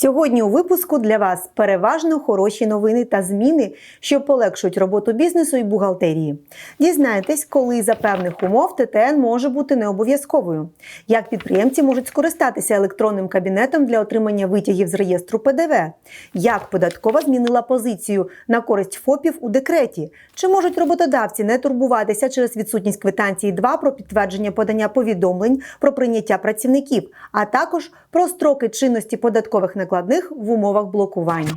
Сьогодні у випуску для вас переважно хороші новини та зміни, що полегшують роботу бізнесу і бухгалтерії. Дізнаєтесь, коли за певних умов ТТН може бути не обов'язковою, як підприємці можуть скористатися електронним кабінетом для отримання витягів з реєстру ПДВ, як податкова змінила позицію на користь ФОПів у декреті, чи можуть роботодавці не турбуватися через відсутність квитанції 2 про підтвердження подання повідомлень про прийняття працівників, а також про строки чинності податкових накладних в умовах блокування.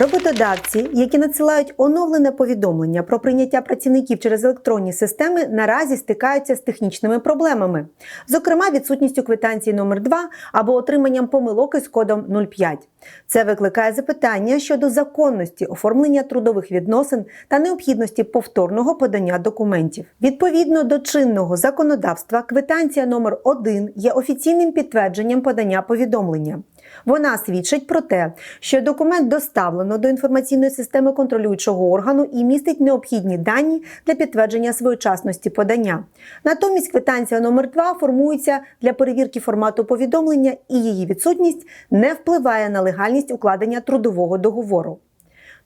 Роботодавці, які надсилають оновлене повідомлення про прийняття працівників через електронні системи, наразі стикаються з технічними проблемами, зокрема відсутністю квитанції номер 2 або отриманням помилок із кодом 05. Це викликає запитання щодо законності оформлення трудових відносин та необхідності повторного подання документів. Відповідно до чинного законодавства, квитанція номер 1 є офіційним підтвердженням подання повідомлення. Вона свідчить про те, що документ доставлено до інформаційної системи контролюючого органу і містить необхідні дані для підтвердження своєчасності подання. Натомість квитанція номер 2 формується для перевірки формату повідомлення, і її відсутність не впливає на легальність укладення трудового договору.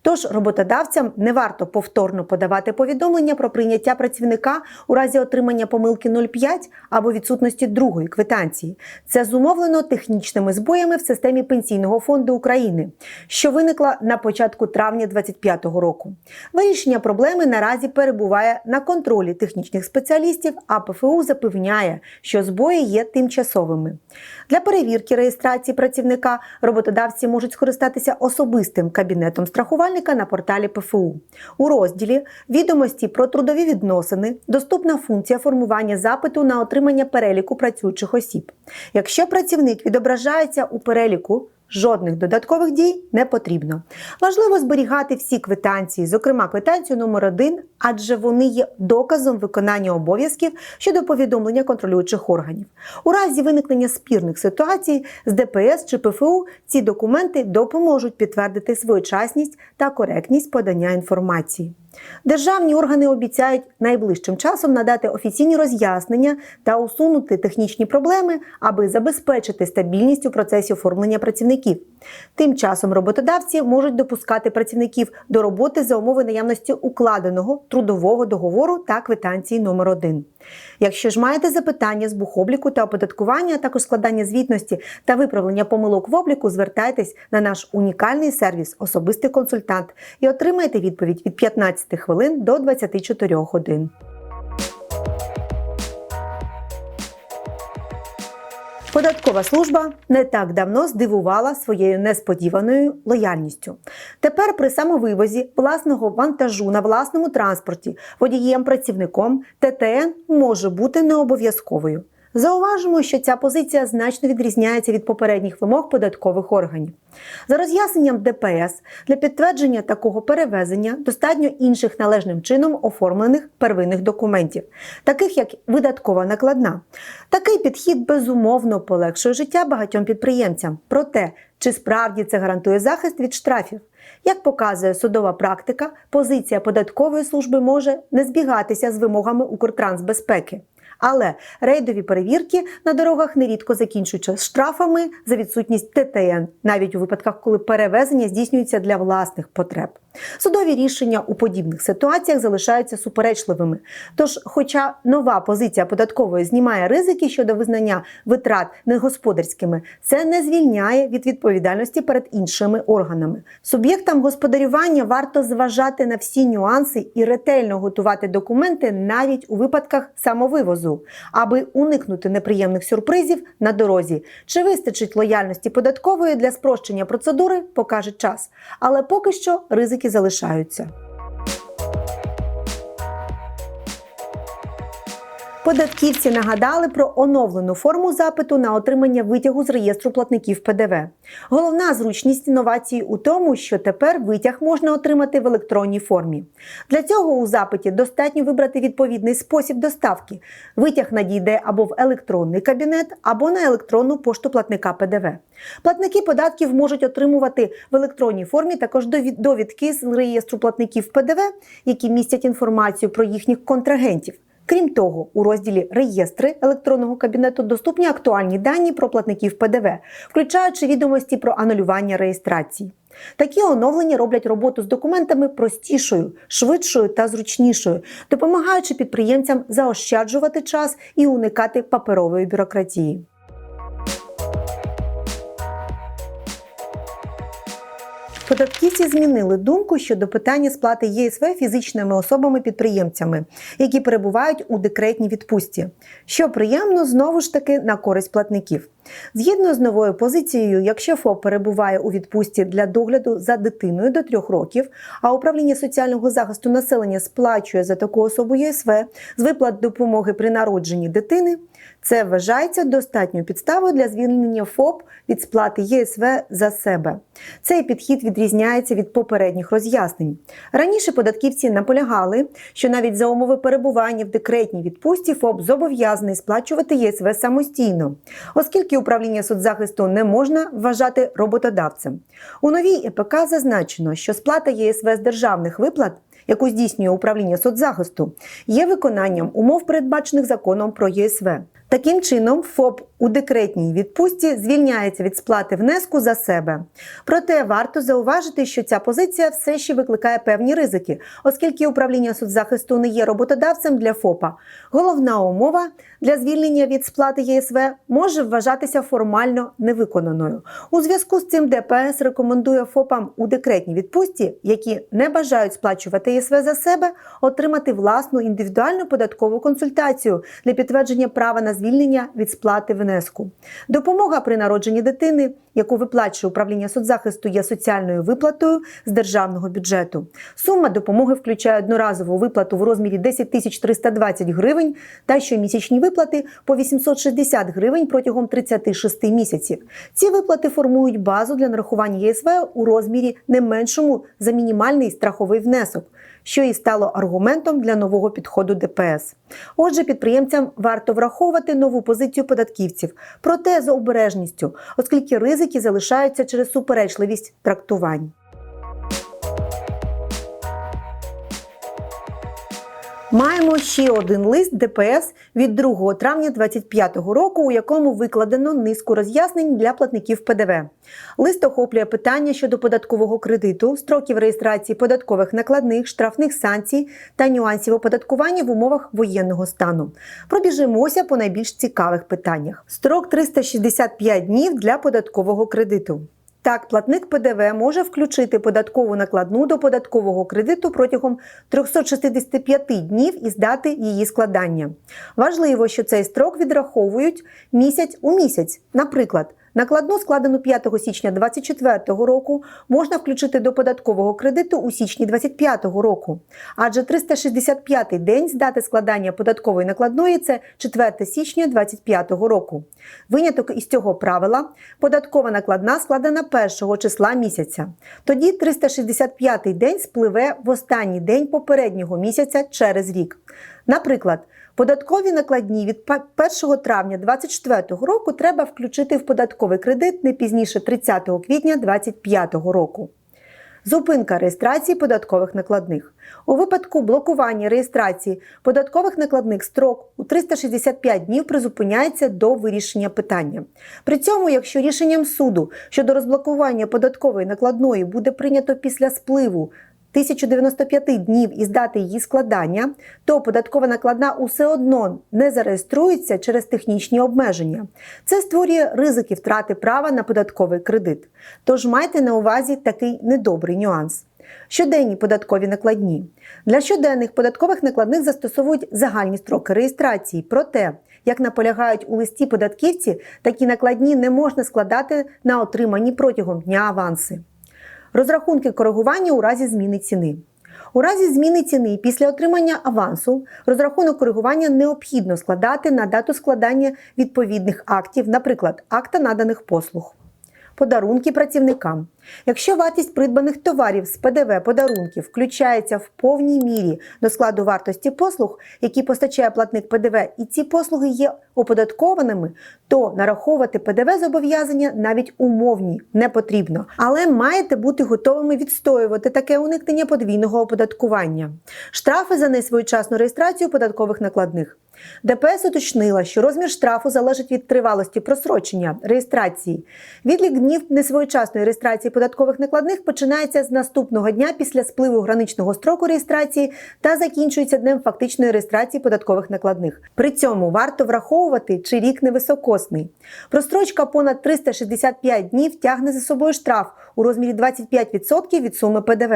Тож роботодавцям не варто повторно подавати повідомлення про прийняття працівника у разі отримання помилки 05 або відсутності другої квитанції. Це зумовлено технічними збоями в системі Пенсійного фонду України, що виникла на початку травня 2025 року. Вирішення проблеми наразі перебуває на контролі технічних спеціалістів, а ПФУ запевняє, що збої є тимчасовими. Для перевірки реєстрації працівника роботодавці можуть скористатися особистим кабінетом страхувальника на порталі ПФУ. У розділі Відомості про трудові відносини доступна функція формування запиту на отримання переліку працюючих осіб. Якщо працівник відображається у переліку, Жодних додаткових дій не потрібно. Важливо зберігати всі квитанції, зокрема квитанцію номер 1 адже вони є доказом виконання обов'язків щодо повідомлення контролюючих органів. У разі виникнення спірних ситуацій з ДПС чи ПФУ ці документи допоможуть підтвердити своєчасність та коректність подання інформації. Державні органи обіцяють найближчим часом надати офіційні роз'яснення та усунути технічні проблеми, аби забезпечити стабільність у процесі оформлення працівників. Тим часом роботодавці можуть допускати працівників до роботи за умови наявності укладеного трудового договору та квитанції номер 1 Якщо ж маєте запитання з бухобліку та оподаткування, а також складання звітності та виправлення помилок в обліку, звертайтесь на наш унікальний сервіс Особистий консультант і отримайте відповідь від 15 хвилин до 24 годин. Податкова служба не так давно здивувала своєю несподіваною лояльністю. Тепер при самовивозі власного вантажу на власному транспорті водієм-працівником ТТН може бути необов'язковою. Зауважимо, що ця позиція значно відрізняється від попередніх вимог податкових органів. За роз'ясненням ДПС для підтвердження такого перевезення достатньо інших належним чином оформлених первинних документів, таких як видаткова накладна. Такий підхід безумовно полегшує життя багатьом підприємцям. Проте, чи справді це гарантує захист від штрафів? Як показує судова практика, позиція податкової служби може не збігатися з вимогами Укртрансбезпеки. Але рейдові перевірки на дорогах нерідко закінчуються штрафами за відсутність ТТН, навіть у випадках, коли перевезення здійснюється для власних потреб. Судові рішення у подібних ситуаціях залишаються суперечливими. Тож, хоча нова позиція податкової знімає ризики щодо визнання витрат негосподарськими, це не звільняє від відповідальності перед іншими органами. Суб'єктам господарювання варто зважати на всі нюанси і ретельно готувати документи навіть у випадках самовивозу, аби уникнути неприємних сюрпризів на дорозі. Чи вистачить лояльності податкової для спрощення процедури, покаже час. Але поки що ризики залишаються. Податківці нагадали про оновлену форму запиту на отримання витягу з реєстру платників ПДВ. Головна зручність інновації у тому, що тепер витяг можна отримати в електронній формі. Для цього у запиті достатньо вибрати відповідний спосіб доставки. Витяг надійде або в електронний кабінет, або на електронну пошту платника ПДВ. Платники податків можуть отримувати в електронній формі також довід- довідки з реєстру платників ПДВ, які містять інформацію про їхніх контрагентів. Крім того, у розділі Реєстри електронного кабінету доступні актуальні дані про платників ПДВ, включаючи відомості про анулювання реєстрації. Такі оновлення роблять роботу з документами простішою, швидшою та зручнішою, допомагаючи підприємцям заощаджувати час і уникати паперової бюрократії. Податківці змінили думку щодо питання сплати ЄСВ фізичними особами-підприємцями, які перебувають у декретній відпустці, що приємно знову ж таки на користь платників. Згідно з новою позицією, якщо ФОП перебуває у відпустці для догляду за дитиною до трьох років, а управління соціального захисту населення сплачує за таку особу ЄСВ з виплат допомоги при народженні дитини, це вважається достатньою підставою для звільнення ФОП від сплати ЄСВ за себе. Цей підхід відрізняється від попередніх роз'яснень. Раніше податківці наполягали, що навіть за умови перебування в декретній відпустці ФОП зобов'язаний сплачувати ЄСВ самостійно, оскільки управління соцзахисту не можна вважати роботодавцем. У новій ЕПК зазначено, що сплата ЄСВ з державних виплат яку здійснює управління соцзахисту, є виконанням умов, передбачених законом про ЄСВ. Таким чином, ФОП у декретній відпустці звільняється від сплати внеску за себе. Проте варто зауважити, що ця позиція все ще викликає певні ризики, оскільки управління соцзахисту не є роботодавцем для ФОПа. Головна умова для звільнення від сплати ЄСВ може вважатися формально невиконаною. У зв'язку з цим ДПС рекомендує ФОПам у декретній відпустці, які не бажають сплачувати ЄСВ за себе, отримати власну індивідуальну податкову консультацію для підтвердження права на звільнення від сплати внеску. Допомога при народженні дитини, яку виплачує управління соцзахисту, є соціальною виплатою з державного бюджету. Сума допомоги включає одноразову виплату в розмірі 10 тисяч 320 гривень та щомісячні виплати по 860 гривень протягом 36 місяців. Ці виплати формують базу для нарахування ЄСВ у розмірі не меншому за мінімальний страховий внесок що і стало аргументом для нового підходу ДПС. Отже, підприємцям варто враховувати нову позицію податківців, проте з обережністю, оскільки ризики залишаються через суперечливість трактувань. Маємо ще один лист ДПС від 2 травня 2025 року, у якому викладено низку роз'яснень для платників ПДВ. Лист охоплює питання щодо податкового кредиту, строків реєстрації податкових накладних, штрафних санкцій та нюансів оподаткування в умовах воєнного стану. Пробіжимося по найбільш цікавих питаннях. Строк 365 днів для податкового кредиту. Так, платник ПДВ може включити податкову накладну до податкового кредиту протягом 365 днів із дати її складання. Важливо, що цей строк відраховують місяць у місяць. Наприклад, накладну, складену 5 січня 2024 року, можна включити до податкового кредиту у січні 2025 року. Адже 365-й день з дати складання податкової накладної це 4 січня 2025 року. Виняток із цього правила податкова накладна складена 1 числа місяця. Тоді 365-й день спливе в останній день попереднього місяця через рік. Наприклад, податкові накладні від 1 травня 2024 року треба включити в податковий кредит не пізніше 30 квітня 2025 року. Зупинка реєстрації податкових накладних. У випадку блокування реєстрації податкових накладних строк у 365 днів призупиняється до вирішення питання. При цьому, якщо рішенням суду щодо розблокування податкової накладної буде прийнято після спливу 1095 днів із дати її складання, то податкова накладна усе одно не зареєструється через технічні обмеження. Це створює ризики втрати права на податковий кредит. Тож майте на увазі такий недобрий нюанс. Щоденні податкові накладні. Для щоденних податкових накладних застосовують загальні строки реєстрації. Проте, як наполягають у листі податківці, такі накладні не можна складати на отримані протягом дня аванси. Розрахунки коригування у разі зміни ціни. У разі зміни ціни після отримання авансу розрахунок коригування необхідно складати на дату складання відповідних актів, наприклад, акта наданих послуг. Подарунки працівникам. Якщо вартість придбаних товарів з ПДВ подарунків включається в повній мірі до складу вартості послуг, які постачає платник ПДВ, і ці послуги є оподаткованими, то нараховувати ПДВ зобов'язання навіть умовні не потрібно. Але маєте бути готовими відстоювати таке уникнення подвійного оподаткування. Штрафи за несвоєчасну реєстрацію податкових накладних. ДПС уточнила, що розмір штрафу залежить від тривалості просрочення реєстрації. Відлік днів несвоєчасної реєстрації податкових накладних починається з наступного дня після спливу граничного строку реєстрації та закінчується днем фактичної реєстрації податкових накладних. При цьому варто враховувати, чи рік невисокосний. Прострочка понад 365 днів тягне за собою штраф у розмірі 25% від суми ПДВ.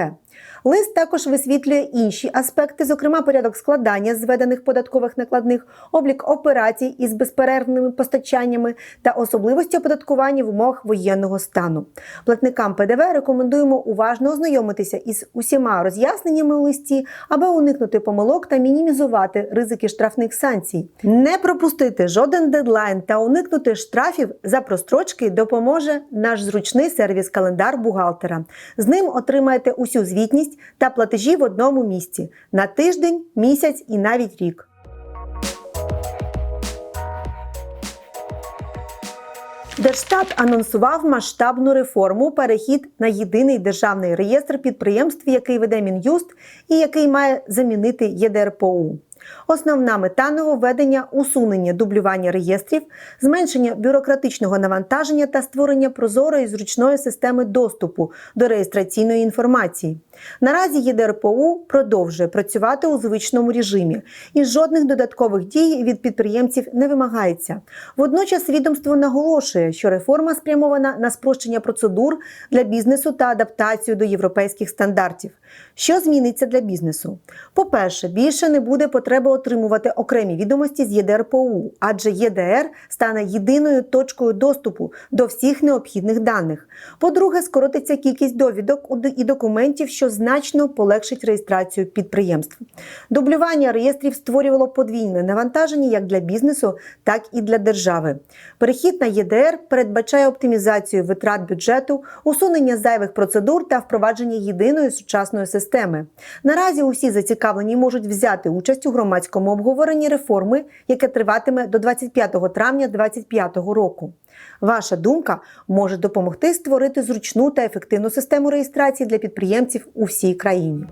Лист також висвітлює інші аспекти, зокрема порядок складання зведених податкових накладних, облік операцій із безперервними постачаннями та особливості оподаткування в умовах воєнного стану. Платникам ПДВ рекомендуємо уважно ознайомитися із усіма роз'ясненнями у листі, аби уникнути помилок та мінімізувати ризики штрафних санкцій. Не пропустити жоден дедлайн та уникнути штрафів за прострочки допоможе наш зручний сервіс-календар бухгалтера. З ним отримаєте усю звітність та платежі в одному місці на тиждень, місяць і навіть рік. Держстат анонсував масштабну реформу перехід на єдиний державний реєстр підприємств, який веде Мін'юст і який має замінити ЄДРПУ. Основна мета нововведення усунення дублювання реєстрів, зменшення бюрократичного навантаження та створення прозорої зручної системи доступу до реєстраційної інформації. Наразі ЄДРПУ продовжує працювати у звичному режимі, і жодних додаткових дій від підприємців не вимагається. Водночас відомство наголошує, що реформа спрямована на спрощення процедур для бізнесу та адаптацію до європейських стандартів. Що зміниться для бізнесу? По-перше, більше не буде потреби отримувати окремі відомості з ЄДРПУ, адже ЄДР стане єдиною точкою доступу до всіх необхідних даних. По-друге, скоротиться кількість довідок і документів, що значно полегшить реєстрацію підприємств. Дублювання реєстрів створювало подвійне навантаження як для бізнесу, так і для держави. Перехід на ЄДР передбачає оптимізацію витрат бюджету, усунення зайвих процедур та впровадження єдиної сучасної системи. Наразі усі зацікавлені можуть взяти участь у громадському обговоренні реформи, яке триватиме до 25 травня 2025 року. Ваша думка може допомогти створити зручну та ефективну систему реєстрації для підприємців у всій країні.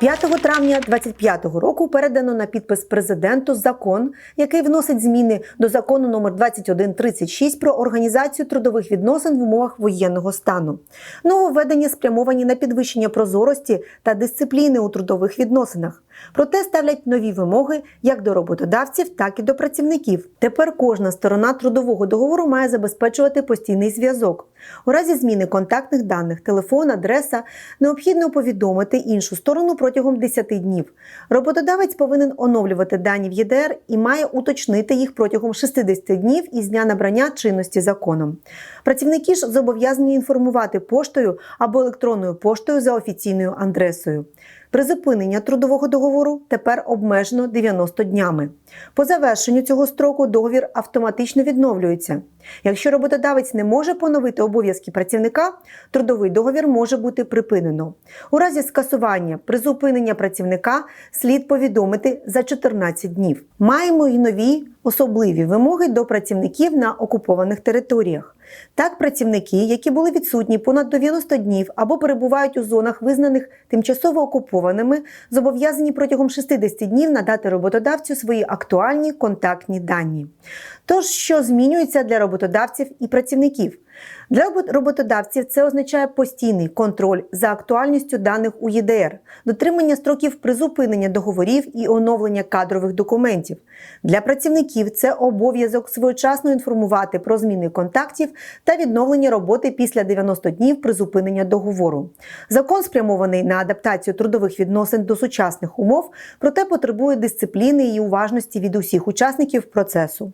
5 травня 2025 року передано на підпис президенту закон, який вносить зміни до закону номер 2136 про організацію трудових відносин в умовах воєнного стану. Нововведення спрямовані на підвищення прозорості та дисципліни у трудових відносинах. Проте ставлять нові вимоги як до роботодавців, так і до працівників. Тепер кожна сторона трудового договору має забезпечувати постійний зв'язок. У разі зміни контактних даних, телефон, адреса необхідно повідомити іншу сторону протягом 10 днів. Роботодавець повинен оновлювати дані в ЄДР і має уточнити їх протягом 60 днів із дня набрання чинності законом. Працівники ж зобов'язані інформувати поштою або електронною поштою за офіційною адресою. Призупинення трудового договору тепер обмежено 90 днями. По завершенню цього строку договір автоматично відновлюється. Якщо роботодавець не може поновити обов'язки працівника, трудовий договір може бути припинено. У разі скасування призупинення працівника слід повідомити за 14 днів. Маємо й нові особливі вимоги до працівників на окупованих територіях. Так, працівники, які були відсутні понад 90 днів або перебувають у зонах, визнаних тимчасово окупованими, зобов'язані протягом 60 днів надати роботодавцю свої актуальні контактні дані. Тож, що змінюється для роботодавців і працівників? Для роботодавців це означає постійний контроль за актуальністю даних у ЄДР, дотримання строків призупинення договорів і оновлення кадрових документів. Для працівників це обов'язок своєчасно інформувати про зміни контактів та відновлення роботи після 90 днів призупинення договору. Закон спрямований на адаптацію трудових відносин до сучасних умов, проте потребує дисципліни і уважності від усіх учасників процесу.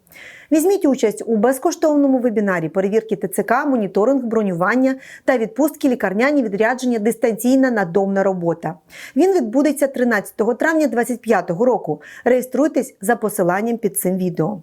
Візьміть участь у безкоштовному вебінарі перевірки ТЦК моніторинг, бронювання та відпустки, лікарняні відрядження, дистанційна надомна робота. Він відбудеться 13 травня 2025 року. Реєструйтесь за посиланням під цим відео.